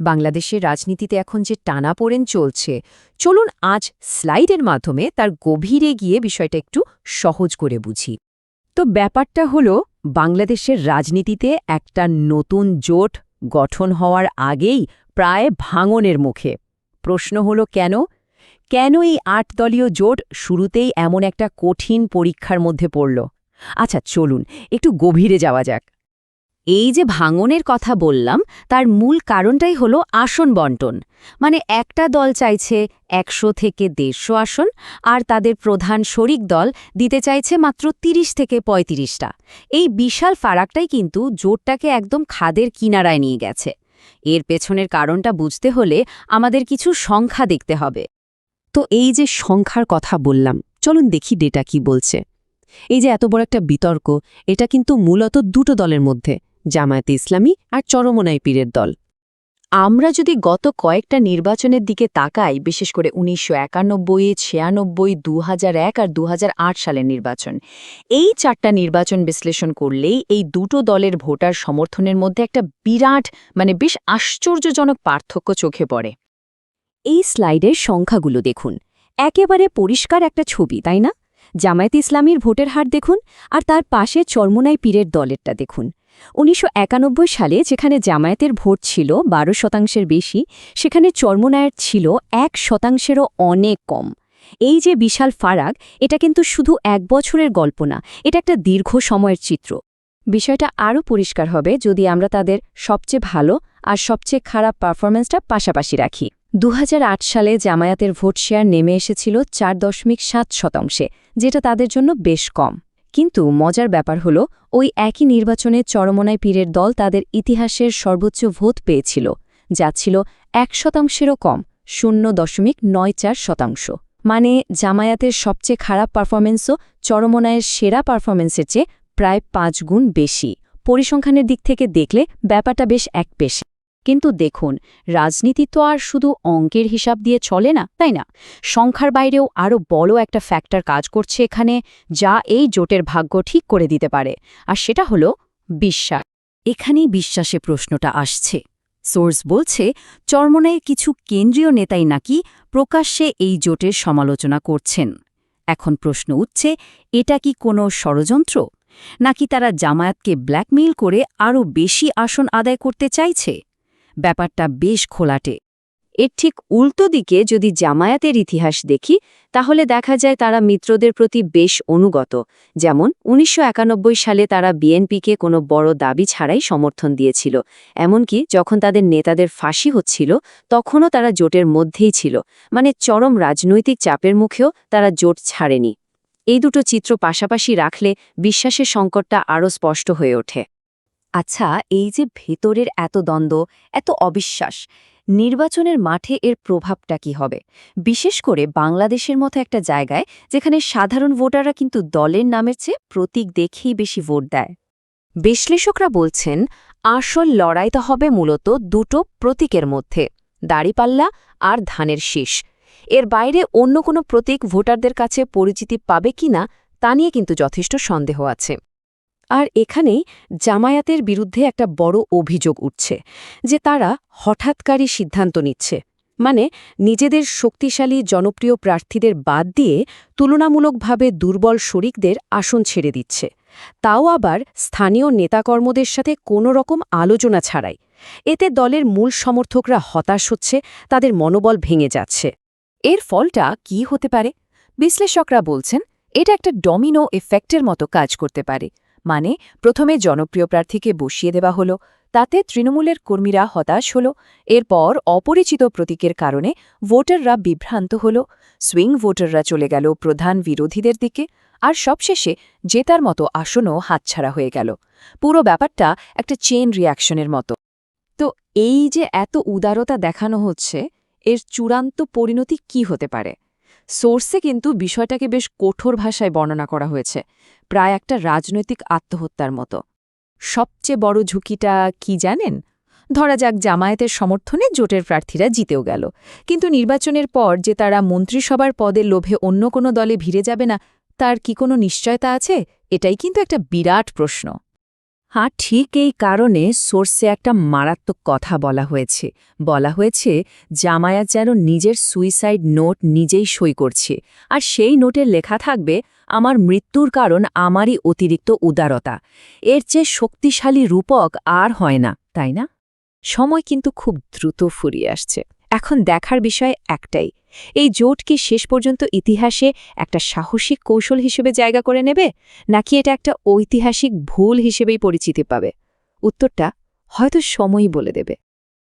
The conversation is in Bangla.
বাংলাদেশের রাজনীতিতে এখন যে টানাপোড়েন চলছে, চলুন আজ স্লাইডের মাধ্যমে তার গভীরে গিয়ে বিষয়টা একটু সহজ করে বুঝি। তো ব্যাপারটা হলো, বাংলাদেশের রাজনীতিতে একটা নতুন জোট গঠন হওয়ার আগেই প্রায় ভাঙনের মুখে। প্রশ্ন হলো কেন? কেন এই আট দলীয় জোট শুরুতেই এমন একটা কঠিন পরীক্ষার মধ্যে পড়ল? আচ্ছা চলুন, একটু গভীরে যাওয়া যাক। এই যে ভাঙনের কথা বললাম, তার মূল কারণটাই হলো আসন বন্টন। মানে একটা দল চাইছে একশো থেকে দেড়শো আসন, আর তাদের প্রধান শরিক দল দিতে চাইছে মাত্র ৩০ থেকে ৩৫টা এই বিশাল ফারাকটাই কিন্তু জোটটাকে একদম খাদের কিনারায় নিয়ে গেছে। এর পেছনের কারণটা বুঝতে হলে আমাদের কিছু সংখ্যা দেখতে হবে। তো এই যে সংখ্যার কথা বললাম, চলুন দেখি ডেটা কি বলছে। এই যে এত বড় একটা বিতর্ক, এটা কিন্তু মূলত দুটো দলের মধ্যে। জামায়াতে ইসলামী আর চরমনাই পীরের দল। আমরা যদি গত কয়েকটা নির্বাচনের দিকে তাকাই, বিশেষ করে উনিশশো একানব্বই, ছিয়ানব্বই দু আর দু হাজার আট সালের নির্বাচন, এই চারটা নির্বাচন বিশ্লেষণ করলেই এই দুটো দলের ভোটার সমর্থনের মধ্যে একটা বিরাট মানে বেশ আশ্চর্যজনক পার্থক্য চোখে পড়ে। এই স্লাইডের সংখ্যাগুলো দেখুন। একেবারে পরিষ্কার একটা ছবি, তাই না? জামায়াত ইসলামীর ভোটের হার দেখুন আর তার পাশে চরমোনাই পীরের দলেরটা দেখুন। উনিশশো একানব্বই সালে যেখানে জামায়াতের ভোট ছিল বারো শতাংশের বেশি, সেখানে চর্মনায়ের ছিল এক শতাংশেরও অনেক কম। এই যে বিশাল ফারাক, এটা কিন্তু শুধু এক বছরের গল্প না, এটা একটা দীর্ঘ সময়ের চিত্র। বিষয়টা আরও পরিষ্কার হবে যদি আমরা তাদের সবচেয়ে ভালো আর সবচেয়ে খারাপ পারফরম্যান্সটা পাশাপাশি রাখি। দুহাজার আট সালে জামায়াতের ভোট শেয়ার নেমে এসেছিল চার দশমিক সাত শতাংশে, যেটা তাদের জন্য বেশ কম। কিন্তু মজার ব্যাপার হল, ওই একই নির্বাচনে চরমনাই পীরের দল তাদের ইতিহাসের সর্বোচ্চ ভোট পেয়েছিল, যা ছিল এক শতাংশেরও কম, শূন্য দশমিক নয় চার শতাংশ। মানে জামায়াতের সবচেয়ে খারাপ পারফরমেন্সও চরমনায়ের সেরা পারফরমেন্সের চেয়ে প্রায় পাঁচ গুণ বেশি। পরিসংখ্যানের দিক থেকে দেখলে ব্যাপারটা বেশ এক পেশে কিন্তু দেখুন, রাজনীতি তো আর শুধু অঙ্কের হিসাব দিয়ে চলে না, তাই না? সংখ্যার বাইরেও আরও বড় একটা ফ্যাক্টর কাজ করছে এখানে, যা এই জোটের ভাগ্য ঠিক করে দিতে পারে। আর সেটা হলো বিশ্বাস। এখানেই বিশ্বাসে প্রশ্নটা আসছে। সোর্স বলছে চরমনায়ের কিছু কেন্দ্রীয় নেতাই নাকি প্রকাশ্যে এই জোটের সমালোচনা করছেন। এখন প্রশ্ন উঠছে, এটা কি কোনো ষড়যন্ত্র? নাকি তারা জামায়াতকে ব্ল্যাকমেইল করে আরও বেশি আসন আদায় করতে চাইছে? ব্যাপারটা বেশ খোলাটে। এর ঠিক উল্টো দিকে যদি জামায়াতের ইতিহাস দেখি, তাহলে দেখা যায় তারা মিত্রদের প্রতি বেশ অনুগত। যেমন, উনিশশো একানব্বই সালে তারা বিএনপিকে কোনো বড় দাবি ছাড়াই সমর্থন দিয়েছিল। এমনকি যখন তাদের নেতাদের ফাঁসি হচ্ছিল, তখনও তারা জোটের মধ্যেই ছিল। মানে চরম রাজনৈতিক চাপের মুখেও তারা জোট ছাড়েনি। এই দুটো চিত্র পাশাপাশি রাখলে বিশ্বাসের সংকটটা আরও স্পষ্ট হয়ে ওঠে। আচ্ছা এই যে ভেতরের এত দ্বন্দ্ব, এত অবিশ্বাস, নির্বাচনের মাঠে এর প্রভাবটা কি হবে? বিশেষ করে বাংলাদেশের মতো একটা জায়গায়, যেখানে সাধারণ ভোটাররা কিন্তু দলের নামের চেয়ে প্রতীক দেখেই বেশি ভোট দেয়। বিশ্লেষকরা বলছেন, আসল লড়াইটা হবে মূলত দুটো প্রতীকের মধ্যে, দাড়িপাল্লা আর ধানের শীষ। এর বাইরে অন্য কোনো প্রতীক ভোটারদের কাছে পরিচিতি পাবে কিনা, তা নিয়ে কিন্তু যথেষ্ট সন্দেহ আছে। আর এখানেই জামায়াতের বিরুদ্ধে একটা বড় অভিযোগ উঠছে যে তারা হঠাৎকারী সিদ্ধান্ত নিচ্ছে। মানে নিজেদের শক্তিশালী জনপ্রিয় প্রার্থীদের বাদ দিয়ে তুলনামূলকভাবে দুর্বল শরিকদের আসন ছেড়ে দিচ্ছে। তাও আবার স্থানীয় নেতাকর্মদের সাথে কোনো রকম আলোচনা ছাড়াই। এতে দলের মূল সমর্থকরা হতাশ হচ্ছে, তাদের মনোবল ভেঙে যাচ্ছে। এর ফলটা কি হতে পারে? বিশ্লেষকরা বলছেন, এটা একটা ডমিনো এফেক্টের মতো কাজ করতে পারে। মানে প্রথমে জনপ্রিয় প্রার্থীকে বসিয়ে দেওয়া হলো, তাতে তৃণমূলের কর্মীরা হতাশ হল, এরপর অপরিচিত প্রতীকের কারণে ভোটাররা বিভ্রান্ত হল, সুইং ভোটাররা চলে গেল প্রধান বিরোধীদের দিকে, আর সবশেষে জেতার মতো আসনও হাতছাড়া হয়ে গেল। পুরো ব্যাপারটা একটা চেন রিয়াকশনের মতো। তো এই যে এত উদারতা দেখানো হচ্ছে, এর চূড়ান্ত পরিণতি কি হতে পারে? সোর্সে কিন্তু বিষয়টাকে বেশ কঠোর ভাষায় বর্ণনা করা হয়েছে। প্রায় একটা রাজনৈতিক আত্মহত্যার মতো। সবচেয়ে বড় ঝুঁকিটা কি জানেন? ধরা যাক জামায়াতের সমর্থনে জোটের প্রার্থীরা জিতেও গেল। কিন্তু নির্বাচনের পর যে তারা মন্ত্রিসভার পদের লোভে অন্য কোনো দলে ভিড়ে যাবে না, তার কি কোনো নিশ্চয়তা আছে? এটাই কিন্তু একটা বিরাট প্রশ্ন। হ্যাঁ ঠিক এই কারণে সোর্সে একটা মারাত্মক কথা বলা হয়েছে। বলা হয়েছে, জামায়াত যেন নিজের সুইসাইড নোট নিজেই সই করছে। আর সেই নোটে লেখা থাকবে, আমার মৃত্যুর কারণ আমারই অতিরিক্ত উদারতা। এর চেয়ে শক্তিশালী রূপক আর হয় না। তাই না? সময় কিন্তু খুব দ্রুত ফুরিয়ে আসছে। এখন দেখার বিষয় একটাই এই জোট কি শেষ পর্যন্ত ইতিহাসে একটা সাহসিক কৌশল হিসেবে জায়গা করে নেবে, নাকি এটা একটা ঐতিহাসিক ভুল হিসেবেই পরিচিতি পাবে? উত্তরটা হয়তো সময়ই বলে দেবে।